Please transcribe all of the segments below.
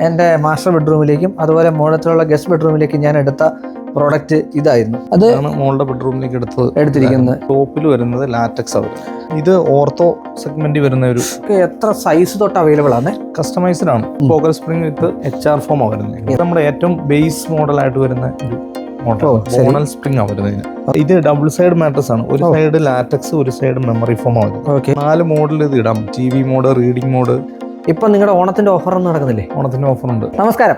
എന്റെ മാസ്റ്റർ ബെഡ്റൂമിലേക്കും അതുപോലെ മോളത്തിലുള്ള ഗസ്റ്റ് ബെഡ്റൂമിലേക്കും ഞാൻ എടുത്ത പ്രോഡക്റ്റ് ഇതായിരുന്നു. അത് മോളുടെ ബെഡ്റൂമിലേക്ക് എടുത്തത്. എടുത്തിരിക്കുന്നത്. ടോപ്പിൽ വരുന്നത് ലാറ്റക്സ് അവർ ഇത് ഓർത്തോ സെഗ്മെന്റ് വരുന്ന ഒരു എത്ര സൈസ് തൊട്ട് അവൈലബിൾ ആണ് കസ്റ്റമൈസ്ഡ് ആണ്. Pocket spring with H R foam വരുന്നത്. നമ്മുടെ ഏറ്റവും ബേസ് മോഡൽ ആയിട്ട് വരുന്ന ഒരു മോഡൽ ഓ, സ്പ്രിംഗ് ആണ് വരുന്നത് ഇത് ഡബിൾ സൈഡ് മാട്രസ് ആണ്. ഒരു സൈഡ് ലാറ്റക്സ് ഒരു സൈഡ് മെമ്മറി ഫോം ആണ് നാല് മോഡൽ ഇത് ഇടാം T V mode reading mode ഇപ്പൊ നിങ്ങളുടെ ഓണത്തിന്റെ ഓഫർ ഒന്നും നടക്കുന്നില്ലേ? ഓണത്തിന്റെ ഓഫർ ഉണ്ട് നമസ്കാരം.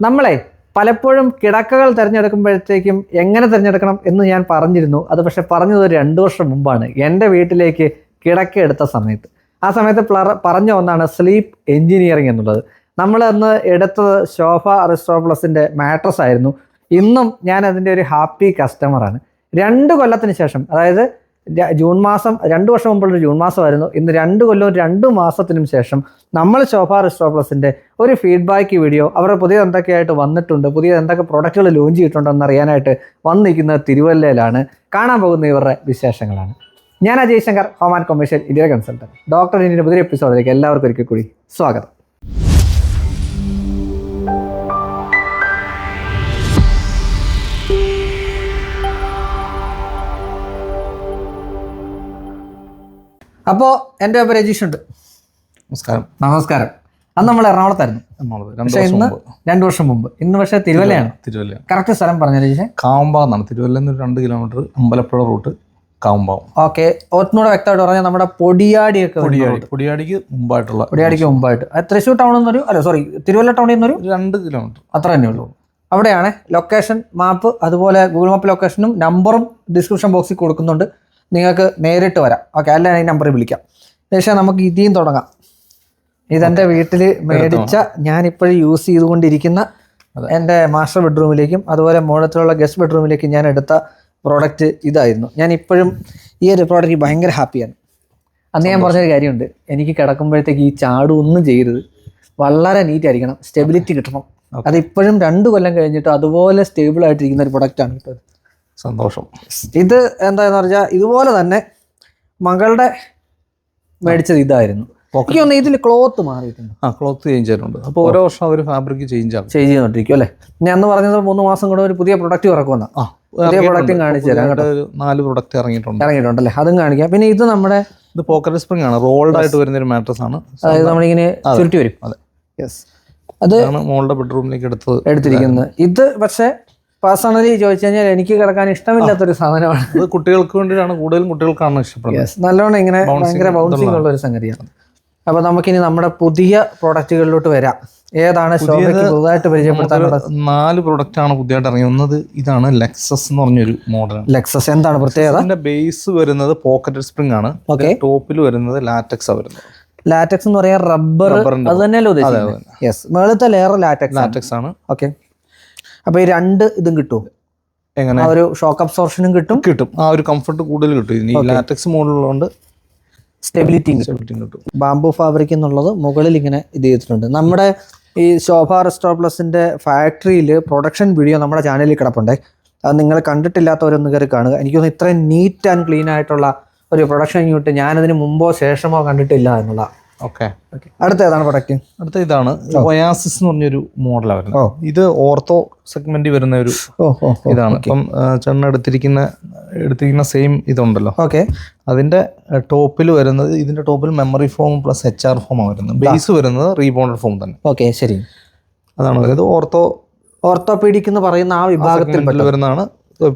നമ്മളെ പലപ്പോഴും കിടക്കകൾ തിരഞ്ഞെടുക്കുമ്പോഴത്തേക്കും എങ്ങനെ തിരഞ്ഞെടുക്കണം എന്ന് ഞാൻ പറഞ്ഞിരുന്നു. അത് പക്ഷേ പറഞ്ഞത് രണ്ട് വർഷം മുമ്പാണ്. എന്റെ വീട്ടിലേക്ക് കിടക്ക എടുത്ത സമയത്ത്. ആ സമയത്ത് പറഞ്ഞ ഒന്നാണ് സ്ലീപ്പ് എഞ്ചിനീയറിംഗ് എന്നുള്ളത്. നമ്മൾ അന്ന് എടുത്തത് ശോഭ അറിസ്റ്റോപ്ലസിന്റെ മാട്രസ് ആയിരുന്നു. ഇന്നും ഞാൻ അതിന്റെ ഒരു ഹാപ്പി കസ്റ്റമറാണ്. രണ്ട് കൊല്ലത്തിന് ശേഷം അതായത് ജൂൺ മാസം രണ്ട് വർഷം മുമ്പുള്ള ജൂൺ മാസമായിരുന്നു. ഇന്ന് രണ്ട് കൊല്ലം രണ്ട് മാസത്തിനും ശേഷം നമ്മൾ ശോഭ റിസ്റ്റോപ്ലസിന്റെ ഒരു ഫീഡ്ബാക്ക് വീഡിയോ അവരുടെ പുതിയ എന്തൊക്കെയായിട്ട് വന്നിട്ടുണ്ട് പുതിയ എന്തൊക്കെ പ്രൊഡക്റ്റുകൾ ലോഞ്ച് ചെയ്തിട്ടുണ്ടെന്ന് അറിയാനായിട്ട് വന്നിരിക്കുന്നത് തിരുവല്ലയിലാണ്. കാണാൻ പോകുന്ന ഇവരുടെ വിശേഷങ്ങളാണ്. ഞാൻ Ajay Shankar home and commercial India consultant doctor ഇന്ത്യന്റെ പുതിയ എപ്പിസോഡിലേക്ക് എല്ലാവർക്കും ഒരിക്കൽ കൂടി സ്വാഗതം. അപ്പോൾ എന്റെ പേര് രജീഷ് ഉണ്ട്. നമസ്കാരം. നമസ്കാരം. അന്ന് നമ്മൾ എറണാകുളത്തായിരുന്നു. പക്ഷേ ഇന്ന് രണ്ടു വർഷം മുമ്പ്. ഇന്ന് പക്ഷേ തിരുവല്ലയാണ്. തിരുവല്ല. കറക്റ്റ് സ്ഥലം പറഞ്ഞു രജീഷേ? കാവുമ്പാവ് എന്നാണ്. തിരുവല്ല നിന്ന് ഒരു രണ്ട് കിലോമീറ്റർ അമ്പലപ്പുഴ റൂട്ട് കാവുമ്പാവും ഓക്കെ. ഒന്നുകൂടെ വ്യക്തമായിട്ട് പറഞ്ഞാൽ നമ്മുടെ പൊടിയാടിയൊക്കെ പൊടിയാടി. പൊടിയാടിക്ക് മുമ്പായിട്ടുള്ള പൊടിയാടിക്ക് മുമ്പായിട്ട്. തൃശ്ശൂർ ടൗണിൽ നിന്നൊരു അല്ല സോറി തിരുവല്ല ടൗണിൽ നിന്നൊരു ഒരു രണ്ട് കിലോമീറ്റർ. അത്ര തന്നെ ഉള്ളൂ. അവിടെയാണ് ലൊക്കേഷൻ മാപ്പ് അതുപോലെ ഗൂഗിൾ മാപ്പ് ലൊക്കേഷനും നമ്പറും ഡിസ്ക്രിപ്ഷൻ ബോക്സിൽ കൊടുക്കുന്നുണ്ട്. നിങ്ങൾക്ക് നേരിട്ട് വരാം. ഓക്കെ അല്ല ഈ നമ്പറിൽ വിളിക്കാം. ശേഷം നമുക്ക് ഇതിയും തുടങ്ങാം. ഇതെന്റെ വീട്ടിൽ മേടിച്ച ഞാനിപ്പോഴും യൂസ് ചെയ്തുകൊണ്ടിരിക്കുന്ന. എന്റെ മാസ്റ്റർ ബെഡ്റൂമിലേക്കും അതുപോലെ മുകളിലുള്ള ഗസ്റ്റ് ബെഡ്റൂമിലേക്കും ഞാൻ എടുത്ത പ്രോഡക്റ്റ് ഇതായിരുന്നു. ഞാൻ ഇപ്പോഴും ഈ ഒരു പ്രോഡക്റ്റ് ഭയങ്കര ഹാപ്പിയാണ് അന്ന് ഞാൻ പറഞ്ഞൊരു കാര്യമുണ്ട്. എനിക്ക് കിടക്കുമ്പോഴത്തേക്ക് ഈ ചാടും ഒന്നും ചെയ്യരുത്. വളരെ നീറ്റ് ആയിരിക്കണം. സ്റ്റെബിലിറ്റി കിട്ടണം. അതിപ്പോഴും അത് ഇപ്പോഴും രണ്ട് കൊല്ലം കഴിഞ്ഞിട്ട് അതുപോലെ സ്റ്റേബിൾ ആയിട്ടിരിക്കുന്ന ഒരു പ്രൊഡക്റ്റാണ് കിട്ടുന്നത്. സന്തോഷം. ഇത് എന്താന്ന് പറഞ്ഞാൽ ഇതുപോലെ തന്നെ മകളുടെ മേടിച്ചത് ഇതായിരുന്നു. എനിക്ക് തോന്നുന്നു ഇതിൽ ക്ലോത്ത് മാറിയിട്ടുണ്ട്. ആ ക്ലോത്ത് ചേഞ്ച് ആയിട്ടുണ്ട്. അപ്പോൾ ഓരോ വർഷം അവർ ഫാബ്രിക് ചേഞ്ച് ആകും ചേഞ്ച് ചെയ്തോണ്ടിരിക്കും അല്ലേ? ഞാൻ അന്ന് പറഞ്ഞത് മൂന്ന് മാസം കൂടെ ഒരു പുതിയ പ്രൊഡക്റ്റ് ഇറക്കുമെന്ന. ആ പുതിയ പ്രൊഡക്റ്റും കാണിച്ചു തരാം നാല് പ്രൊഡക്റ്റ് ഇറങ്ങിയിട്ടുണ്ട്. ഇറങ്ങിയിട്ടുണ്ടല്ലേ അതും കാണിക്കാം. പിന്നെ ഇത് നമ്മുടെ ഇത് പോക്കറ്റ് സ്പ്രിംഗ് ആണ്. റോൾഡ് ആയിട്ട് വരുന്ന ഒരു മാട്രസ് ആണ്. അതായത് നമ്മളിങ്ങനെ ചുരുട്ടി വരും. അതെ. യെസ് അത് മോളുടെ ബെഡ്റൂമിലേക്ക് എടുത്തത്. എടുത്തിരിക്കുന്നത്. ഇത് പക്ഷേ പേഴ്സണലി ചോദിച്ചു കഴിഞ്ഞാൽ എനിക്ക് കിടക്കാൻ ഇഷ്ടമില്ലാത്തൊരു സാധനമാണ്. അത് കുട്ടികൾക്ക് വേണ്ടിയിട്ടാണ് കൂടുതലും കുട്ടികൾക്കാണ് ഇഷ്ടപ്പെടുന്നത്. നല്ലോണം ഇങ്ങനെ ഭയങ്കര ബൗൺസിങ് ഉള്ള ഒരു സംഗതിയാണ്. അപ്പൊ നമുക്കിനി നമ്മുടെ പുതിയ പ്രോഡക്റ്റുകളിലോട്ട് വരാം. ഏതാണ് പുതുതായിട്ട് പരിചയപ്പെടുത്താനുള്ളത് നാല് പ്രൊഡക്റ്റ് ആണ് പുതിയതായിട്ട് ഇറങ്ങുന്നത് ഇതാണ് ലെക്സസ് എന്ന് പറഞ്ഞൊരു മോഡൽ ലെക്സസ് എന്താണ് പ്രത്യേകത? ഇതിന്റെ ബേസ് വരുന്നത് പോക്കറ്റ് സ്പ്രിംഗ് ആണ്. ടോപ്പിൽ വരുന്നത് ലാറ്റക്സ് ആ വരുന്നത്. ലാറ്റക്സ് എന്ന് പറയാൻ റബ്ബർ അത് തന്നെയല്ലേ ഉദ്ദേശിക്കുന്നത്? യെസ് മേളത്തെ ലെയർ ലാറ്റക്സ് ലാറ്റക്സ് ആണ്. ഓക്കെ അപ്പൊ ഈ രണ്ട് ഇതും കിട്ടും. എങ്ങനെ? ആ ഒരു ഷോക്ക് അബ്സോർഷനും കിട്ടും. കിട്ടും. ആ ഒരു കംഫർട്ട് കൂടുതൽ കിട്ടും. ഇനി ലാറ്റക്സ് മോഡലുള്ളതുകൊണ്ട് സ്റ്റെബിലിറ്റി സ്റ്റെബിലിറ്റി കിട്ടും. ബാംബു ഫാബ്രിക് എന്നുള്ളത് മുകളിൽ ഇങ്ങനെ ഇത് ചെയ്തിട്ടുണ്ട്. നമ്മുടെ ഈ ശോഭ റെസ്റ്റോപ്ലസിന്റെ ഫാക്ടറിയിൽ പ്രൊഡക്ഷൻ വീഡിയോ നമ്മുടെ ചാനലിൽ കിടപ്പുണ്ട്. അത് നിങ്ങൾ കണ്ടിട്ടില്ലാത്തവരൊന്ന് കയറി കാണുക. എനിക്ക് തോന്നുന്നു ഇത്രയും നീറ്റ് ആൻഡ് ക്ലീൻ ആയിട്ടുള്ള ഒരു പ്രൊഡക്ഷൻ യൂണിറ്റ് ഞാനതിന് മുമ്പോ ശേഷമോ കണ്ടിട്ടില്ല എന്നുള്ള ഓക്കെ. അടുത്ത ഏതാണ് പ്രൊഡക്റ്റ് അടുത്ത ഇതാണ് ഒയാസിസ് എന്ന് പറഞ്ഞൊരു മോഡലാണ് വരുന്നത്. ഇത് ഓർത്തോ സെഗ്മെന്റ് വരുന്ന ഒരു ഇതാണ്. ഇപ്പം ചെണ്ണ എടുത്തിരിക്കുന്ന എടുത്തിരിക്കുന്ന സെയിം ഇതുണ്ടല്ലോ. ഓക്കെ. അതിന്റെ ടോപ്പിൽ വരുന്നത് ഇതിന്റെ ടോപ്പിൽ memory foam plus H R foam വരുന്നത്. ബേസ് വരുന്നത് റീബോണ്ടഡ് ഫോം തന്നെ. ഓക്കെ ശരി. അതാണ് വരുന്നത് ഓർത്തോ ഓർത്തോപീഡിക് എന്ന് പറയുന്ന ആ വിഭാഗത്തിൽ വരുന്നതാണ്.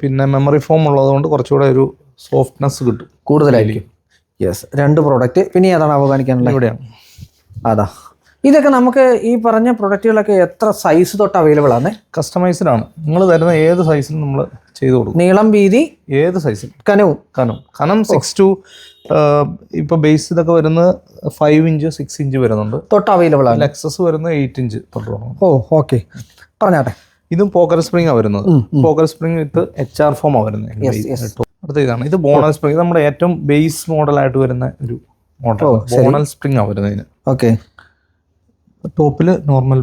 പിന്നെ മെമ്മറി ഫോം ഉള്ളതുകൊണ്ട് കുറച്ചുകൂടെ ഒരു സോഫ്റ്റ്നെസ് കിട്ടും. കൂടുതലായിരിക്കും. യെസ് രണ്ട് പ്രോഡക്റ്റ് പിന്നെ ഏതാണ് അവഗാനിക്കാനുള്ളത് ഇവിടെയാണ്. അതാ. ഇതൊക്കെ നമുക്ക് ഈ പറഞ്ഞ പ്രൊഡക്റ്റുകളൊക്കെ എത്ര സൈസ് തൊട്ട് അവൈലബിൾ ആണ് കസ്റ്റമൈസ്ഡ് ആണ്. നിങ്ങൾ തരുന്ന ഏത് സൈസിൽ നമ്മൾ ചെയ്തു കൊടുക്കും. നീളം വീതി? ഏത് സൈസിൽ കനവും? കനം. കനം സിക്സ് ടു ഇപ്പൊ ബേസ് ഇതൊക്കെ വരുന്നത് ഫൈവ് ഇഞ്ച് സിക്സ് ഇഞ്ച് വരുന്നുണ്ട്. തൊട്ട് അവൈലബിൾ ആണ്. ലെക്സസ് വരുന്നത് എയ്റ്റ് ഇഞ്ച് തൊട്ട് ഓ ഓക്കെ പറഞ്ഞാട്ടെ. ഇതും പോക്കർ സ്പ്രിംഗ് ആ വരുന്നത്. Pocket spring with H R foam ആ വരുന്നത്. അടുത്ത ഇതാണ്. ഇത് ബോണൽ സ്പ്രിംഗ് ഇത് നമ്മുടെ ഏറ്റവും ബേസ് മോഡൽ ആയിട്ട് വരുന്ന ഒരു മോഡൽ ബോണൽ സ്പ്രിംഗ് ആ വരുന്നതിന് ഓക്കെ ടോപ്പിൽ normal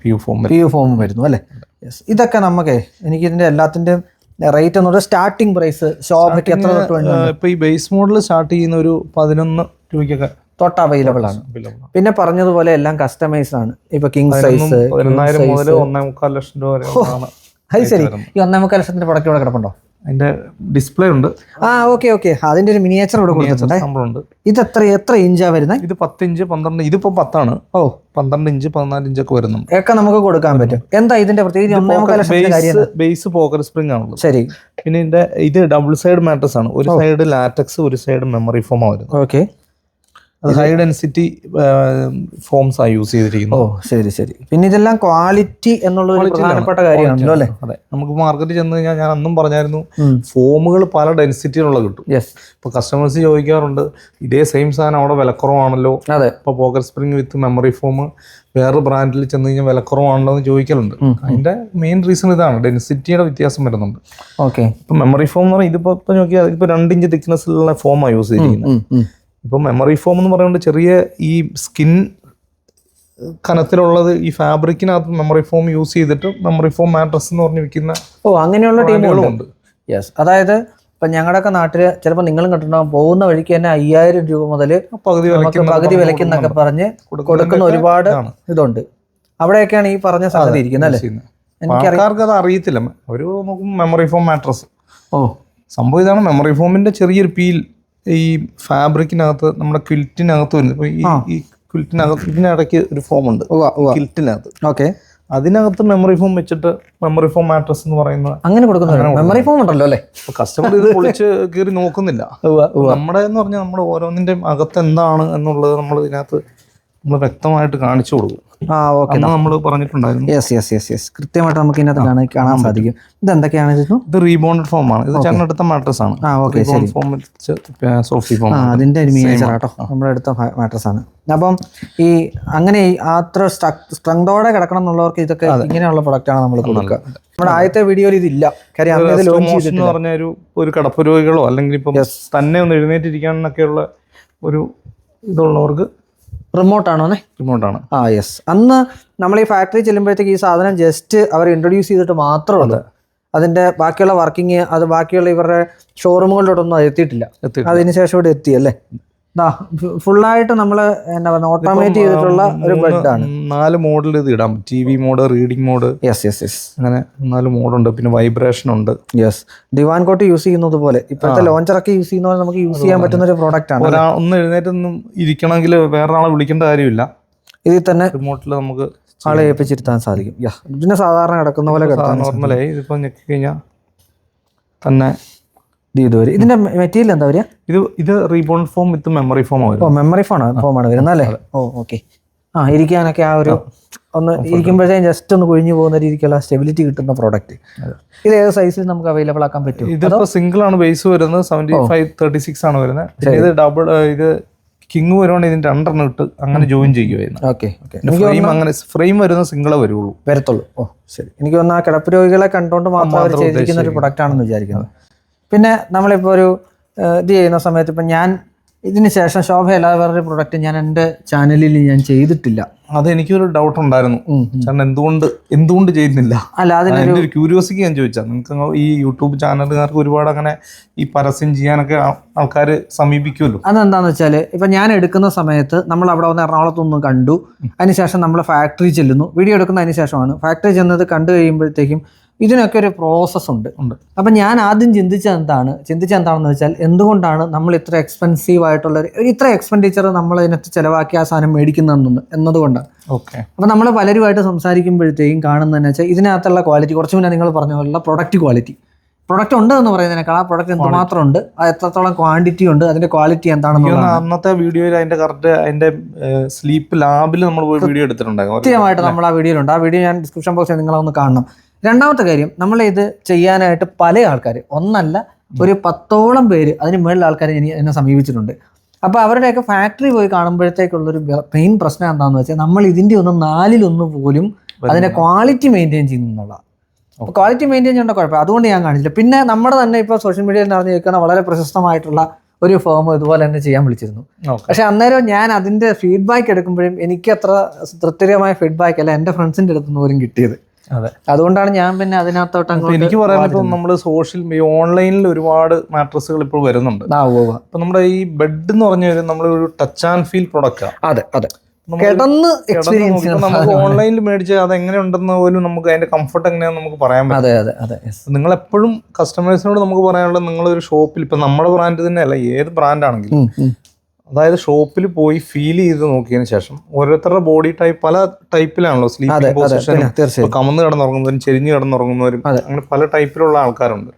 P U foam P U foam വരുന്നു അല്ലേ? യെസ് ഇതൊക്കെ നമുക്ക് എനിക്ക് ഇതിന്റെ എല്ലാത്തിന്റെയും റേറ്റ് എന്ന് സ്റ്റാർട്ടിംഗ് പ്രൈസ് ഷോപ്പിക്ക് എത്ര തൊട്ട് ഇപ്പൊ ഈ ബേസ് മോഡൽ സ്റ്റാർട്ട് ചെയ്യുന്ന ഒരു പതിനൊന്ന് രൂപയ്ക്കൊക്കെ തൊട്ട് അവൈലബിൾ ആണ്. പിന്നെ പറഞ്ഞതുപോലെ എല്ലാം കസ്റ്റമൈസ്ഡ് ആണ്. ഇപ്പൊ കിങ് സൈസ് മുതൽ ഒന്നേ മുക്കാൽ ലക്ഷം രൂപ അത് ശരി. ഈ ഒന്നേ മുക്കാൽ ലക്ഷത്തിന്റെ പ്രൊഡക്റ്റ് ഇവിടെ കിടപ്പുണ്ടോ? അതിന്റെ ഡിസ്പ്ലേ ഉണ്ട്. ആ ഓക്കെ ഓക്കെ അതിന്റെ ഒരു മിനിയേച്ചർ ഇവിടെ കൊടുത്തിട്ടുണ്ട്. ഇത് എത്ര എത്ര ഇഞ്ചാ വരുന്നത് ഇത് പത്ത് ഇഞ്ച് പന്ത്രണ്ട് ഇതിപ്പോ പത്താണ്. ഓ. പന്ത്രണ്ട് ഇഞ്ച് പതിനാല് ഇഞ്ച് ഒക്കെ വരുന്നുണ്ട്. ഒക്കെ നമുക്ക് കൊടുക്കാൻ പറ്റും. എന്താ ഇതിന്റെ പ്രത്യേകിച്ച് ബേസ് പോക്കർ സ്പ്രിംഗ് ആണുള്ളത്. ശരി. പിന്നെ ഇതിന്റെ ഇത് ഡബിൾ സൈഡ് മാട്രസ് ആണ്. ഒരു സൈഡ് ലാറ്റക്സ് ഒരു സൈഡ് മെമ്മറി ഫോം വരുന്നത്. ഓക്കെ അത് ഹൈ ഡെൻസിറ്റി ഫോംസ് ആണ് യൂസ് ചെയ്തിരിക്കുന്നത് ഓ ശരി ശരി. പിന്നെ ഇതെല്ലാം ക്വാളിറ്റി എന്നുള്ള ഒരു പ്രധാനപ്പെട്ട കാര്യമാണല്ലോ അല്ലേ? അതെ. നമുക്ക് മാർക്കറ്റിൽ ചെന്ന് കഴിഞ്ഞാൽ ഞാൻ അന്നും പറഞ്ഞായിരുന്നു ഫോമുകൾ പല ഡെൻസിറ്റിയിലുള്ള കിട്ടും. യെസ് ഇപ്പൊ കസ്റ്റമേഴ്സ് ചോദിക്കാറുണ്ട് ഇതേ സെയിം സാധനം അവിടെ വിലക്കുറവാണല്ലോ? അതെ. ഇപ്പൊ pocket spring with memory foam വേറെ ബ്രാൻഡിൽ ചെന്ന് കഴിഞ്ഞാൽ വിലക്കുറവാണല്ലോ എന്ന് ചോദിക്കലുണ്ട്. അതിന്റെ മെയിൻ റീസൺ ഇതാണ്. ഡെൻസിറ്റിയുടെ വ്യത്യാസം വരുന്നുണ്ട്. ഓക്കെ ഇപ്പൊ മെമ്മറി ഫോം എന്ന് പറഞ്ഞാൽ ഇതിപ്പോ ഇപ്പൊ നോക്കിയാൽ ഇപ്പൊ രണ്ട് ഇഞ്ച് തിക്നെസ്സിലുള്ള ഫോമാണ് യൂസ് ചെയ്തിരിക്കുന്നത്. ഇപ്പൊ മെമ്മറി ഫോം എന്ന് പറയുന്നത് ചെറിയ ഈ സ്കിൻ കനത്തിലുള്ളത് ഈ ഫാബ്രിക്കിനകത്ത് മെമ്മറി ഫോം യൂസ് ചെയ്തിട്ട് മെമ്മറി ഫോം മാട്രസ് എന്ന് പറഞ്ഞ് വിൽക്കുന്ന ഓ അങ്ങനെയുള്ള ടീമുകളും ഉണ്ട്. യെസ് അതായത് ഇപ്പം ഞങ്ങളുടെയൊക്കെ നാട്ടിൽ ചിലപ്പോൾ നിങ്ങളും കണ്ടിട്ടുണ്ടാവും പോകുന്ന വഴിക്ക് തന്നെ അയ്യായിരം രൂപ മുതൽ പകുതി വിലക്കെന്നൊക്കെ പറഞ്ഞ് കൊടുക്കുന്ന ഒരുപാട് ഇതാണ്. ഇതുണ്ട്. അവിടെയൊക്കെയാണ് ഈ പറഞ്ഞ ഇരിക്കുന്നത് അല്ലേ? ആൾക്കാർക്ക് അത് അറിയത്തില്ല. അവർ നോക്കും മെമ്മറി ഫോം മാട്രസ് ഓ. സംഭവം ഇതാണ് മെമ്മറി ഫോമിന്റെ ചെറിയൊരു പീൽ. ഈ ഫാബ്രിക്കിനകത്ത് നമ്മുടെ ക്വിൽറ്റിനകത്ത് വരുന്നത്. ഇപ്പൊ ഈ ഈ ക്വിൽറ്റിനകത്ത് ഇതിനിടയ്ക്ക് ഒരു ഫോം ഉണ്ട്. ക്വിൽറ്റിനകത്ത്. ഓക്കെ. അതിനകത്ത് മെമ്മറി ഫോം വെച്ചിട്ട് മെമ്മറി ഫോം മാട്രസ് എന്ന് പറയുന്ന അങ്ങനെ കൊടുക്കുന്നത് മെമ്മറി ഫോം ഉണ്ടല്ലോ അല്ലേ? കസ്റ്റമർ ഇത് പൊളിച്ച് കയറി നോക്കുന്നില്ല. നമ്മുടെ എന്ന് പറഞ്ഞാൽ നമ്മുടെ ഓരോന്നിന്റെയും അകത്ത് എന്താണ് എന്നുള്ളത് നമ്മൾ ഇതിനകത്ത് നമ്മൾ വ്യക്തമായിട്ട് കാണിച്ചു കൊടുക്കും. ആ ഓക്കെ. നമ്മൾ പറഞ്ഞിട്ടുണ്ടായിരുന്നു. യെസ് യെസ് യെസ് യെസ് കൃത്യമായിട്ട് നമുക്ക് ഇതിനകത്ത് കാണാൻ സാധിക്കും. ഇത്? എന്തൊക്കെയാണ് ഇത് റീബോണ്ടഡ് ഫോം ആണ്. ഇത് ചേട്ടനെടുത്ത മാട്രസ് ആണ്. ആ ഓക്കെ ശരി. ഫോം സോഫ്റ്റി ഫോം അതിന്റെ ഒരു മിനിയേച്ചർ ആട്ടോ. നമ്മുടെ അടുത്ത മാട്രസ് ആണ്. അപ്പം ഈ അങ്ങനെ അത്ര സ്ട്രെങ്തോടെ കിടക്കണം എന്നുള്ളവർക്ക് ഇതൊക്കെ ഇങ്ങനെയുള്ള പ്രൊഡക്റ്റ് ആണ് നമ്മൾ കൊടുക്കുക. നമ്മുടെ ആദ്യത്തെ വീഡിയോയിൽ ഇതില്ല. കാര്യം എന്ന് പറഞ്ഞ ഒരു ഒരു കടപ്പ് രോഗികളോ അല്ലെങ്കിൽ ഇപ്പം തന്നെ ഒന്ന് എഴുന്നേറ്റിരിക്കാൻ എഴുന്നേറ്റിരിക്കാനൊക്കെയുള്ള ഒരു ഇതുള്ളവർക്ക് റിമോട്ട് ആണോന്നെ റിമോട്ടാണ്. ആ യെസ്. അന്ന് നമ്മൾ ഈ ഫാക്ടറി ചെല്ലുമ്പോഴത്തേക്ക് ഈ സാധനം ജസ്റ്റ് അവർ ഇൻട്രൊഡ്യൂസ് ചെയ്തിട്ട് മാത്രമേ അതിന്റെ ബാക്കിയുള്ള വർക്കിംഗ് അത് ബാക്കിയുള്ള ഇവരുടെ ഷോറൂമുകളിലോട്ടൊന്നും അത് എത്തിയിട്ടില്ല. എത്തി അതിനുശേഷം ഇവിടെ എത്തി അല്ലേ? ഫുള്ളായിട്ട് നമ്മൾ എന്താ പറയുക ഓട്ടോമേറ്റ് ചെയ്തിട്ടുള്ള ഒരു ബെഡാണ് നാല് മോഡിൽ ഇത് ഇടാം. T V mode reading mode yes yes yes അങ്ങനെ നാല് മോഡുണ്ട് പിന്നെ വൈബ്രേഷൻ ഉണ്ട്. യെസ് ദിവാൻ കോട്ട് യൂസ് ചെയ്യുന്നത് പോലെ ഇപ്പോഴത്തെ ലോഞ്ചറൊക്കെ യൂസ് ചെയ്യുന്ന പോലെ നമുക്ക് യൂസ് ചെയ്യാൻ പറ്റുന്ന ഒരു പ്രോഡക്റ്റ് ആണ് ഒന്ന് എഴുന്നേറ്റൊന്നും ഇരിക്കണമെങ്കിൽ വേറെ ആളെ വിളിക്കേണ്ട കാര്യമില്ല. ഇതിൽ തന്നെ റിമോട്ടിൽ നമുക്ക് ആളെ ഏൽപ്പിച്ചിരുത്താൻ സാധിക്കും. യാ പിന്നെ സാധാരണ കിടക്കുന്ന പോലെ കിടക്കാം നോർമലായി ഇതിപ്പോ ഞെക്കി കഴിഞ്ഞാൽ തന്നെ ഇതുവരെ. ഇതിന്റെ മെറ്റീരിയൽ എന്താ വരിക? ഇത് ഇത് rebond foam with memory foam oh memory phone ഫോമാണ് വരുന്നത് അല്ലേ? ഓ ഓക്കെ. ആ ഇരിക്കാനൊക്കെ ആ ഒരു ഒന്ന് ഇരിക്കുമ്പോഴത്തേക്കും ജസ്റ്റ് ഒന്ന് കുഴിഞ്ഞു പോകുന്ന രീതിക്കുള്ള സ്റ്റെബിലിറ്റി കിട്ടുന്ന പ്രോഡക്റ്റ് ഇത് ഏത് സൈസിൽ നമുക്ക് അവൈലബിൾ ആക്കാൻ പറ്റും? ഇതിപ്പോ സിംഗിൾ ആണ് ബേസ് വരുന്നത് സെവന്റി ഫൈവ് തേർട്ടി സിക്സ് ആണ് വരുന്നത്. ഇത് ഡബിൾ ഇത് കിങ് വരുവാണെങ്കിൽ ഇതിന്റെ രണ്ടെണ്ണം ഇട്ട് അങ്ങനെ ജോയിൻ ചെയ്യുമായിരുന്നു ഓക്കെ ഓക്കെ. ഫ്രെയിം അങ്ങനെ ഫ്രെയിം വരുന്ന സിംഗിളെ വരുള്ളൂ വരത്തുള്ളൂ. ഓ ശരി. എനിക്ക് തോന്നുന്നു ആ കിടപ്പ് രോഗികളെ കണ്ടുകൊണ്ട് മാത്രം ചെയ്തിരിക്കുന്ന ഒരു പ്രൊഡക്റ്റ് ആണെന്ന് വിചാരിക്കുന്നത് പിന്നെ നമ്മളിപ്പോൾ ഒരു ഇത് ചെയ്യുന്ന സമയത്ത് ഇപ്പം ഞാൻ ഇതിന് ശേഷം ശോഭയല്ലാതെ വേറൊരു പ്രൊഡക്റ്റ് ഞാൻ എന്റെ ചാനലിൽ ഞാൻ ചെയ്തിട്ടില്ല. അത് എനിക്കൊരു ഡൗട്ട് ഉണ്ടായിരുന്നു. കാരണം എന്തുകൊണ്ട് എന്തുകൊണ്ട് ചെയ്യുന്നില്ല? അല്ല അതിന് ഒരു ക്യൂരിയോസിറ്റി ഞാൻ ചോദിച്ചാൽ നിങ്ങൾക്ക് ഈ യൂട്യൂബ് ചാനലുകാർക്ക് ഒരുപാട് അങ്ങനെ ഈ പരസ്യം ചെയ്യാനൊക്കെ ആൾക്കാർ സമീപിക്കുമല്ലോ? അതെന്താന്ന് വെച്ചാൽ ഇപ്പം ഞാൻ എടുക്കുന്ന സമയത്ത് നമ്മൾ അവിടെ വന്ന് എറണാകുളത്തൊന്നും കണ്ടു. അതിനുശേഷം നമ്മൾ ഫാക്ടറി ചെല്ലുന്നു. വീഡിയോ എടുക്കുന്ന എടുക്കുന്നതിന് ശേഷമാണ്. ഫാക്ടറി ചെന്നത് കണ്ടു കഴിയുമ്പോഴത്തേക്കും ഇതിനൊക്കെ ഒരു പ്രോസസ്സ് ഉണ്ട്. ഉണ്ട്. അപ്പം ഞാൻ ആദ്യം ചിന്തിച്ചത് എന്താണ്? ചിന്തിച്ച എന്താണെന്ന് വെച്ചാൽ എന്തുകൊണ്ടാണ് നമ്മൾ ഇത്ര എക്സ്പെൻസീവ് ആയിട്ടുള്ള ഒരു ഇത്ര എക്സ്പെൻഡിച്ചർ നമ്മൾ ഇതിനകത്ത് ചിലവാക്കി ആ സാധനം മേടിക്കുന്നതെന്ന് എന്നതുകൊണ്ടാണ്. ഓക്കെ. അപ്പം നമ്മൾ പലരുമായിട്ട് സംസാരിക്കുമ്പോഴത്തേക്കും കാണുന്നതെന്ന് വെച്ചാൽ ഇതിനകത്തുള്ള ക്വാളിറ്റി കുറച്ച് മുന്നേ നിങ്ങൾ പറഞ്ഞ പോലുള്ള പ്രൊഡക്റ്റ് ക്വാളിറ്റി പ്രൊഡക്റ്റ് ഉണ്ട് എന്ന് പറയുന്നതിനേക്കാൾ ആ പ്രൊഡക്റ്റ് എന്തുമാത്രം ഉണ്ട് അത് എത്രത്തോളം ക്വാണ്ടിറ്റി ഉണ്ട്? അതിന്റെ ക്വാളിറ്റി എന്താണെന്ന് അന്നത്തെ വീഡിയോയിൽ അതിന്റെ കറക്റ്റ് അതിന്റെ സ്ലീപ്പ് ലാബിൽ നമ്മൾ പോയി വീഡിയോ എടുത്തിട്ടുണ്ടായിരുന്നു. കൃത്യമായിട്ട് നമ്മൾ ആ വീഡിയോയിലുണ്ട് ആ വീഡിയോ ഞാൻ ഡിസ്ക്രിപ്ഷൻ ബോക്സിൽ നിങ്ങളൊന്ന് കാണണം. രണ്ടാമത്തെ കാര്യം നമ്മൾ ഇത് ചെയ്യാനായിട്ട് പല ആൾക്കാർ ഒന്നല്ല ഒരു പത്തോളം പേര് അതിന് മുകളിൽ ആൾക്കാർ ഇനി എന്നെ സമീപിച്ചിട്ടുണ്ട്. അപ്പോൾ അവരുടെയൊക്കെ ഫാക്ടറി പോയി കാണുമ്പോഴത്തേക്കുള്ളൊരു മെയിൻ പ്രശ്നം എന്താണെന്ന് വെച്ചാൽ നമ്മൾ ഇതിന്റെ ഒന്നും നാലിലൊന്ന് പോലും അതിന്റെ ക്വാളിറ്റി മെയിന്റെയിൻ ചെയ്യുന്നുള്ളതാണ് അപ്പോൾ ക്വാളിറ്റി മെയിന്റെയിൻ ചെയ്യേണ്ട കുഴപ്പം അതുകൊണ്ട് ഞാൻ കാണിച്ചില്ല. പിന്നെ നമ്മുടെ തന്നെ ഇപ്പോൾ സോഷ്യൽ മീഡിയയിൽ നടന്നു കേൾക്കുന്ന വളരെ പ്രശസ്തമായിട്ടുള്ള ഒരു ഫേം ഇതുപോലെ തന്നെ ചെയ്യാൻ വിളിച്ചിരുന്നു. പക്ഷെ അന്നേരം ഞാൻ അതിന്റെ ഫീഡ്ബാക്ക് എടുക്കുമ്പോഴും എനിക്ക് അത്ര തൃപ്തികരമായ ഫീഡ്ബാക്ക് അല്ല എന്റെ ഫ്രണ്ട്സിന്റെ അടുത്തുനിന്ന് പോലും കിട്ടിയത്. അതുകൊണ്ടാണ് ഞാൻ പിന്നെ അതിനകത്തോട്ട് എനിക്ക് പറയാൻ ഇപ്പം നമ്മൾ സോഷ്യൽ ഓൺലൈനിൽ ഒരുപാട് മാട്രസുകൾ ഇപ്പോൾ വരുന്നുണ്ട്. അപ്പൊ നമ്മുടെ ഈ ബെഡ് എന്ന് പറഞ്ഞ ഒരു നമ്മളൊരു ടച്ച് ആൻഡ് ഫീൽ പ്രൊഡക്റ്റ് അതെ അതെ. കിടന്ന് എക്സ്പീരിയൻസ് നമുക്ക് ഓൺലൈനിൽ മേടിച്ച് അത് എങ്ങനെയുണ്ടെന്ന് പോലും നമുക്ക് അതിന്റെ കംഫർട്ട് എങ്ങനെയാണെന്ന് നമുക്ക് പറയാൻ പറ്റും. അതെ അതെ അതെ. നിങ്ങൾ എപ്പോഴും കസ്റ്റമേഴ്സിനോട് നമുക്ക് പറയാനുള്ളത് നിങ്ങൾ ഒരു ഷോപ്പിൽ ഇപ്പൊ നമ്മുടെ ബ്രാൻഡ് തന്നെ അല്ല ഏത് ബ്രാൻഡ് ആണെങ്കിലും. അതായത് ഷോപ്പിൽ പോയി ഫീൽ ചെയ്ത് നോക്കിയതിന് ശേഷം ഓരോരുത്തരുടെ ബോഡി ടൈപ്പ് പല ടൈപ്പിലാണല്ലോ സ്ലീപ്പിംഗ് പൊസിഷൻ കമന്ന് കിടന്നുറങ്ങുന്നവരും ചെരിഞ്ഞ് കിടന്നുറങ്ങുന്നവരും അങ്ങനെ പല ടൈപ്പിലുള്ള ആൾക്കാരുണ്ട്.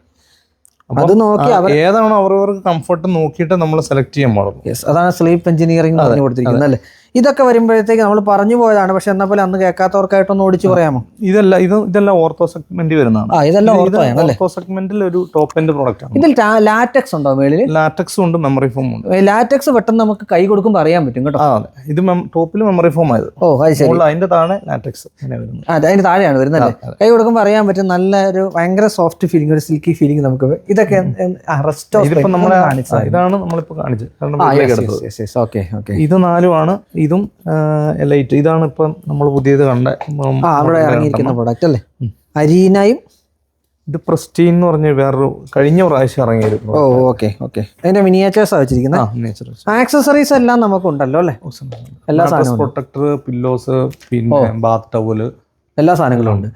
അത് നോക്കി ഏതാണോ അവരവർക്ക് കംഫർട്ട് നോക്കിയിട്ട് നമ്മൾ സെലക്ട് ചെയ്യാൻ പാടുള്ളൂ. അതാണ് സ്ലീപ്പ് എഞ്ചിനീയറിംഗ് പറഞ്ഞു കൊടുത്തിരിക്കുന്നത് അല്ലേ? ഇതൊക്കെ വരുമ്പോഴത്തേക്ക് നമ്മൾ പറഞ്ഞു പോയതാണ്. പക്ഷെ എന്നാൽ പോലെ അന്ന് കേൾക്കാത്തവർക്കായിട്ടൊന്ന് ഓടിച്ചു പറയാമോ? ഇതല്ല ഇത് ഇതെല്ലാം ഓർത്തോ സെഗ്മെന്റ് വരുന്നതാണ്. ആ ഇതെല്ലാം ഓർത്തോയാണ് ഓർത്തോ സെഗ്മെന്റിൽ ഒരു ടോപ്പ് എൻഡ് പ്രോഡക്റ്റ് ആണ്. ഇതിൽ ലാറ്റക്സ് ഉണ്ടോ മേളിൽ ലാറ്റക്സ് ഉണ്ട് മെമ്മറി ഫോം ഉണ്ട്. ലാറ്റക്സ് പെട്ടെന്ന് നമുക്ക് കൈ കൊടുക്കുമ്പോൾ അറിയാൻ പറ്റും കേട്ടോ. ആ അതെ. ഇത് ടോപ്പിൽ മെമ്മറി ഫോം ആയത്. ഓ അത് ശരി. അതിന്റെ താഴെ ലാറ്റക്സ് അതെ അതിന്റെ താഴെയാണ് വരുന്നത് കൈ കൊടുക്കുമ്പോൾ അറിയാൻ പറ്റും നല്ല ഒരു ഭയങ്കര സോഫ്റ്റ് ഫീലിംഗ് ഒരു സിൽക്കി ഫീലിംഗ് നമുക്ക്. ഇതൊക്കെ ഇതിപ്പോ നമ്മളെ ഇതാണ് നമ്മളിപ്പോ കാണിച്ചത്. ഇത് നാലുമാണ്. ഇതും ലൈറ്റ് ഇതാണ് ഇപ്പം നമ്മൾ പുതിയത് കണ്ട അവിടെ ഇറങ്ങിയിരിക്കുന്ന. പ്രൊഡക്റ്റ് അല്ലേ? അരീനയും? ഇത് പ്രസ്റ്റീൻ എന്ന് പറഞ്ഞ വേറൊരു കഴിഞ്ഞ പ്രാവശ്യം ഇറങ്ങിയിരുന്നു ഓ ഓക്കെ ഓക്കെ. അതിന്റെ മിനിയേച്ചേഴ്സ് വെച്ചിരിക്കുന്നത് ആക്സസറീസ് എല്ലാം നമുക്കുണ്ടല്ലോ അല്ലേ? എല്ലാ സാധനവും പ്രൊട്ടക്ടർ പില്ലോസ് പിന്നെ ബാത്ത് ടവൽ എല്ലാ സാധനങ്ങളും ഉണ്ട്.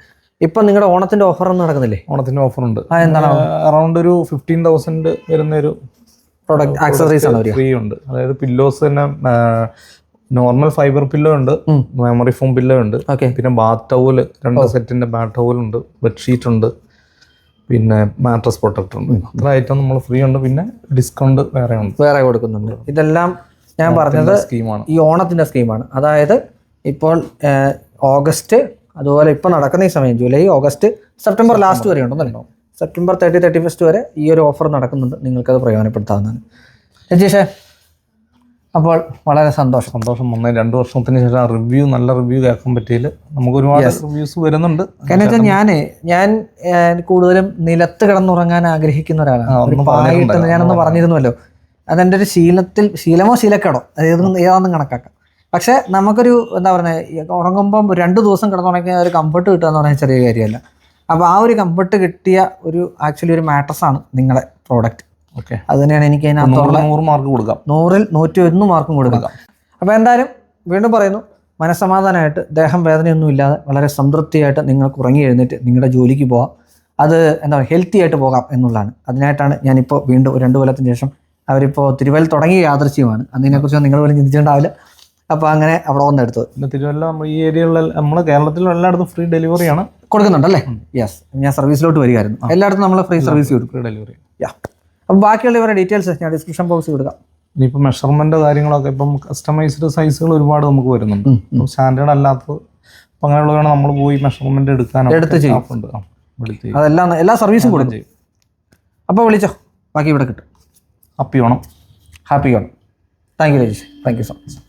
ഇപ്പൊ നിങ്ങളുടെ ഓണത്തിന്റെ ഓഫർ ഒന്നും നടക്കുന്നില്ലേ? ഓണത്തിന്റെ ഓഫർ ഉണ്ട്. എന്താണ്? അറൗണ്ട് ഒരു ഫിഫ്റ്റീൻ തൗസൻഡ് വരുന്ന ഒരു പ്രൊഡക്റ്റ് ആക്സസറീസ് ആണ് ഫ്രീ ഉണ്ട്. അതായത് പില്ലോസ് തന്നെ നോർമൽ ഫൈബർ പില്ലോ ഉണ്ട് മെമ്മറി ഫോം പില്ലോ ഉണ്ട്. ഓക്കെ. പിന്നെ ബാത്ത് ടവൽ രണ്ട് സെറ്റിന്റെ ബാത്ത് ടവൽ ഉണ്ട് ബെഡ്ഷീറ്റ് ഉണ്ട് പിന്നെ മാട്രസ് പ്രൊട്ടക്ടർ ഉണ്ട്. അത്ര ഐറ്റം നമ്മൾ ഫ്രീ ഉണ്ട്. പിന്നെ ഡിസ്കൗണ്ട് വേറെ ഉണ്ട്. വേറെ കൊടുക്കുന്നുണ്ട്. ഇതെല്ലാം ഞാൻ പറഞ്ഞത് സ്കീമാണ് ഈ ഓണത്തിന്റെ സ്കീമാണ് അതായത് ഇപ്പോൾ ഓഗസ്റ്റ് അതുപോലെ ഇപ്പോൾ നടക്കുന്ന ഈ സമയം ജൂലൈ ഓഗസ്റ്റ് സെപ്റ്റംബർ ലാസ്റ്റ് വരെ ഉണ്ടെന്നല്ലോ സെപ്റ്റംബർ തേർട്ടി തേർട്ടി ഫസ്റ്റ് വരെ ഈ ഒരു ഓഫർ നടക്കുന്നുണ്ട്. നിങ്ങൾക്കത് പ്രയോജനപ്പെടുത്താവുന്നതാണ്. രജീഷേ അപ്പോൾ വളരെ സന്തോഷം. സന്തോഷം വന്ന. രണ്ട് വർഷത്തിന് ശേഷം റിവ്യൂ നല്ല റിവ്യൂ കേൾക്കാൻ പറ്റിയില്ല. നമുക്ക് ഒരുപാട് റിവ്യൂസ് വരുന്നുണ്ട്. കാരണം ഞാൻ ഞാൻ കൂടുതലും നിലത്ത് കിടന്നുറങ്ങാൻ ആഗ്രഹിക്കുന്ന ഒരാളാണ്. ഞാനൊന്ന് പറഞ്ഞിരുന്നുവല്ലോ. അതെന്റെ ഒരു ശീലത്തിൽ ശീലമോ ശീലക്കേടോ അതായത് ഏതാണെന്ന് കണക്കാക്കാം. പക്ഷെ നമുക്കൊരു എന്താ പറയുക ഉറങ്ങുമ്പം രണ്ട് ദിവസം കിടന്നുറങ്ങിയ ഒരു കംഫർട്ട് കിട്ടുക എന്ന് പറഞ്ഞാൽ ചെറിയ കാര്യമല്ല. അപ്പോൾ ആ ഒരു കംഫർട്ട് കിട്ടിയ ഒരു ആക്ച്വലി ഒരു മാട്രസ് ആണ് നിങ്ങളുടെ പ്രോഡക്റ്റ് അത് തന്നെയാണ് എനിക്ക് അതിനകത്തുള്ള നൂറ് മാർക്ക് കൊടുക്കാം. നൂറിൽ നൂറ്റി ഒന്ന് മാർക്കും കൊടുക്കാം. അപ്പോൾ എന്തായാലും വീണ്ടും പറയുന്നു മനസ്സമാധാനമായിട്ട് ദേഹം വേദനയൊന്നും ഇല്ലാതെ വളരെ സംതൃപ്തിയായിട്ട് നിങ്ങൾക്ക് ഉറങ്ങി എഴുന്നേറ്റ് നിങ്ങളുടെ ജോലിക്ക് പോകാം അത് എന്താ പറയുക ഹെൽത്തി ആയിട്ട് പോകാം എന്നുള്ളതാണ്. അതിനായിട്ടാണ് ഞാനിപ്പോൾ വീണ്ടും ഒരു രണ്ട് കൊല്ലത്തിന് ശേഷം അവരിപ്പോൾ തിരുവല്ല തുടങ്ങിയ യാദൃശ്യമാണ് അതിനെക്കുറിച്ച് നിങ്ങൾ പോലും ചിന്തിച്ചിട്ടുണ്ടാവില്ല. അപ്പോൾ അങ്ങനെ അവിടെ വന്നെടുത്തത് പിന്നെ തിരുവല്ല നമ്മൾ ഈ ഏരിയയിലുള്ള നമ്മൾ കേരളത്തിലും എല്ലായിടത്തും ഫ്രീ ഡെലിവറിയാണ് കൊടുക്കുന്നുണ്ടല്ലേ? യെസ് ഞാൻ സർവീസിലോട്ട് വരികയായിരുന്നു. എല്ലായിടത്തും നമ്മൾ ഫ്രീ സർവീസ് കൊടുക്കും ഫ്രീ ഡെലിവറി യാ അപ്പം ബാക്കിയുള്ള ഇവരുടെ ഡീറ്റെയിൽസ് ഞാൻ ഡിസ്ക്രിപ്ഷൻ ബോക്സിൽ കൊടുക്കാം ഇനിയിപ്പോൾ മെഷർമെന്റ് കാര്യങ്ങളൊക്കെ ഇപ്പം കസ്റ്റമൈസ്ഡ് സൈസുകൾ ഒരുപാട് നമുക്ക് വരുന്നുണ്ട്. സ്റ്റാൻഡേർഡ് അല്ലാത്തത് അപ്പം അങ്ങനെയുള്ളതാണ് നമ്മൾ പോയി മെഷർമെന്റ് എടുക്കാനോ എടുത്ത് ചെയ്യും. ഉണ്ട്. ആ, വിളിച്ച് ചെയ്യും. അതെല്ലാം എല്ലാ സർവീസും കൊടുക്കും. ചെയ്യും. അപ്പോൾ വിളിച്ചോ. ബാക്കി ഇവിടെ കിട്ടും. Happy Onam. Happy Onam. Thank you Rajeesh. Thank you so much